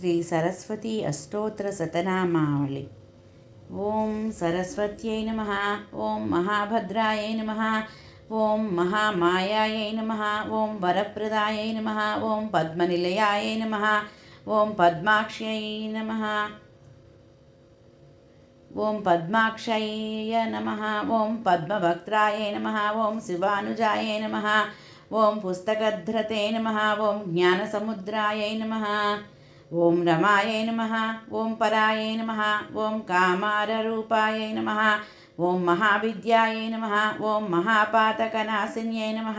శ్రీ సరస్వతి అష్టోత్తర శతనామావళి ఓం సరస్వత్యై నమ ఓం మహాభద్రాయై నమ ఓం మహామాయాయై నమ ఓం వరప్రదాయై నమ ఓం పద్మనిలయాయై నమ ఓం పద్మాక్ష్యై నమ. ఓం పద్మాక్షయ నమ ఓం పద్మభక్త్రాయ నమ ఓం శివానుజాయ నమ ఓం పుస్తకధ్రతే నమ ఓం జ్ఞానసముద్రాయ నమ. ॐ रमायै नमः ॐ परायै नमः ॐ कामाररूपायै नमः ॐ महाविद्यायै नमः ॐ महापातकनाशिन्यै नमः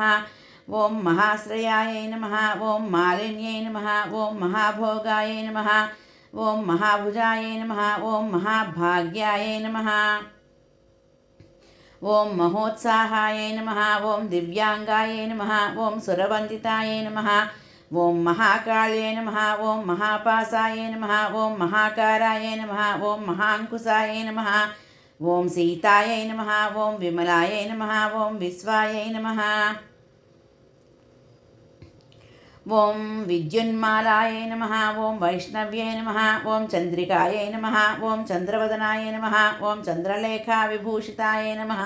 ॐ महाश्रयायै नमः ॐ मालिन्यै नमः ॐ महाभोगाय नमः ॐ महाभुजाय नमः ॐ महाभाग्याय नमः ॐ महोत्साहाय नमः ॐ दिव्याङ्गाय नमः ॐ सुरवन्दिताय नमः ॐ महाकाल्ये नमः ॐ महापासाय नमः ॐ महाकाराय नमः ॐ महाङ्कुशाय नमः ॐ सीतायै नमः ॐ विमलायै नमः ॐ विश्वायै नमः ॐ विद्युन्मालाय नमः ॐ वैष्णव्यै नमः ॐ चन्द्रिकायै नमः ॐ चन्द्रवदनाय नमः ॐ चन्द्रलेखाविभूषिताय नमः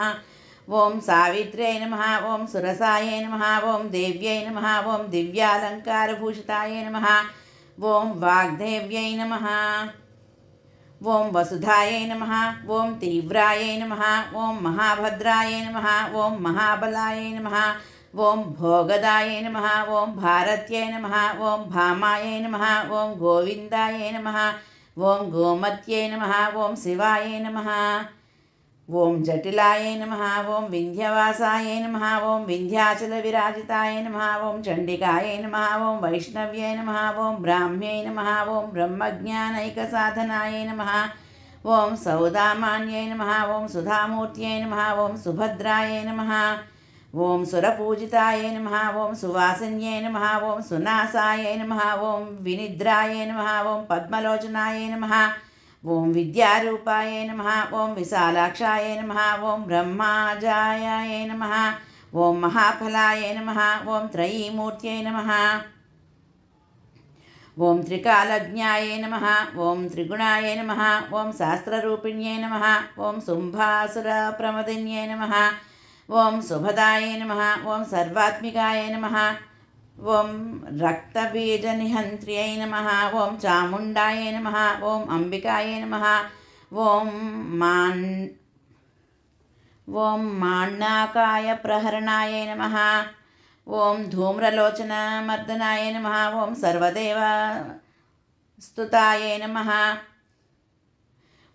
ॐ सावित्र्यै नमः ॐ सुरसायै नमः ॐ देव्यै नमः ॐ दिव्यालङ्कारभूषिताय नमः ॐ वाग्देव्यै नमः ॐ वसुधायै नमः ॐ तीव्रायै नमः ॐ महाभद्राय नमः ॐ महाबलाय नमः ॐ भोगदाय नमः ॐ भारत्यै नमः ॐ भामायै नमः ॐ गोविन्दाय नमः ॐ गोमत्यै नमः ॐ शिवाय नमः ॐ जटिलाय नमः ॐ विन्ध्यवासाय नमः ॐ विन्ध्याचलविराजिताय नमः ॐ चण्डिकाय नमः ॐ वैष्णव्यै नमः ॐ ब्राह्म्यै नमः ॐ ब्रह्मज्ञानैकसाधनाय नमः ॐ सौदामान्यै नमः ॐ सुधामूर्त्यै नमः ॐ सुभद्राय नमः ॐ सुरपूजिताय नमः ॐ सुवासिन्यै नमः ॐ सुनासाय नमः ॐ विनिद्राय नमः ॐ पद्मलोचनाय नमः ॐ विद्यारूपाय नमः ॐ विशालाक्षाय नमः ॐ ब्रह्माजाय नमः ॐ महाफलाय नमः ॐ त्रयीमूर्त्यै नमः ॐ त्रिकालज्ञाय नमः ॐ त्रिगुणाय नमः ॐ शास्त्ररूपिण्यै नमः ॐ शुम्भासुरप्रमदिन्यै नमः ॐ सुभदाय नमः ॐ सर्वात्मिकाय नमः ఓం రక్తబీజ నిహంత్రి రక్తబీజనిహంత్ర్యై నమ. ఓం చాముండాయ నమ. ఓం అంబికాయ నమ. ఓం మాన్ ఓం మాణ్ణాకాయ ప్రహరణాయ నమ. ఓం ధూమ్రలోచన మర్దనాయ నమ. ఓం సర్వదేవ స్తుతాయ నమ.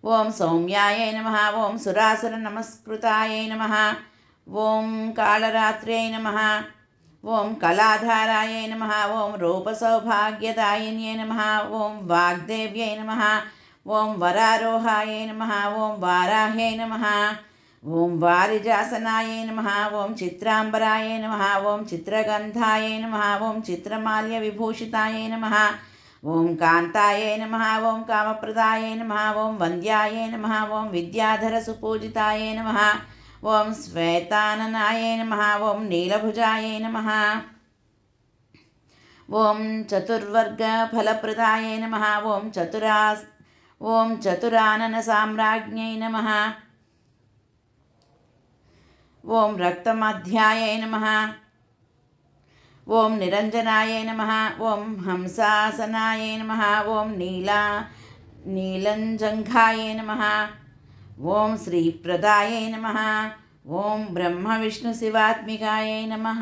ఓం సౌమ్యాయ నమ. ఓం సురాసుర నమస్కృతాయ నమ. ఓం కాళరాత్రి కాళరాత్ర్యై నమ. ॐ कलाधाराय नमः ॐ रूपसौभाग्यदायिन्यै नमः ॐ वाग्देव्यै नमः ॐ वरारोहाय नमः ॐ वाराह्यै नमः ॐ वारिजासनाय नमः ॐ चित्राम्बराय नमः ॐ चित्रगन्धाय नमः ॐ चित्रमाल्यविभूषिताय नमः ॐ कान्ताय नमः ॐ कामप्रदाय नमः ॐ वन्द्याय नमः ॐ विद्याधरसुपूजिताय नमः ॐ श्वेताननाय नमः ॐ नीलभुजाय नमः ॐ चतुर्वर्गफलप्रदाय नमः ॐ चतुरा ॐ चतुराननसाम्राज्ञै नमः ॐ रक्तमध्याय नमः ॐ निरञ्जनाय नमः ॐ हंसासनाय नमः ॐ नीला, नीलञ्जङ्घाय नमः ॐ श्रीप्रदाय नमः ॐ ब्रह्मविष्णुशिवात्मिकायै नमः।